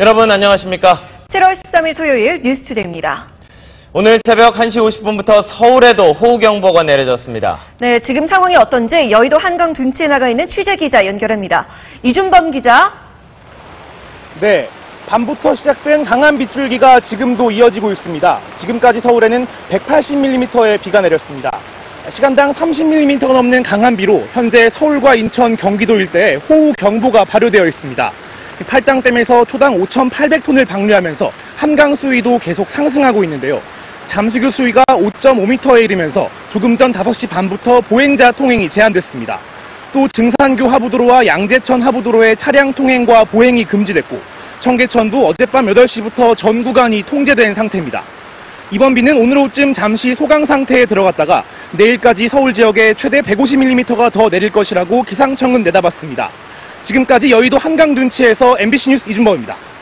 여러분 안녕하십니까? 7월 13일 토요일 뉴스투데이입니다. 오늘 새벽 1시 50분부터 서울에도 호우경보가 내려졌습니다. 네, 지금 상황이 어떤지 여의도 한강 둔치에 나가 있는 취재 기자 연결합니다. 이준범 기자. 네, 밤부터 시작된 강한 빗줄기가 지금도 이어지고 있습니다. 지금까지 서울에는 180mm의 비가 내렸습니다. 시간당 30mm가 넘는 강한 비로 현재 서울과 인천, 경기도 일대에 호우 경보가 발효되어 있습니다. 팔당댐에서 초당 5,800톤을 방류하면서 한강 수위도 계속 상승하고 있는데요. 잠수교 수위가 5.5m에 이르면서 조금 전 5시 반부터 보행자 통행이 제한됐습니다. 또 증산교 하부도로와 양재천 하부도로의 차량 통행과 보행이 금지됐고 청계천도 어젯밤 8시부터 전 구간이 통제된 상태입니다. 이번 비는 오늘 오후쯤 잠시 소강 상태에 들어갔다가 내일까지 서울 지역에 최대 150mm가 더 내릴 것이라고 기상청은 내다봤습니다. 지금까지 여의도 한강 둔치에서 MBC 뉴스 이준범입니다.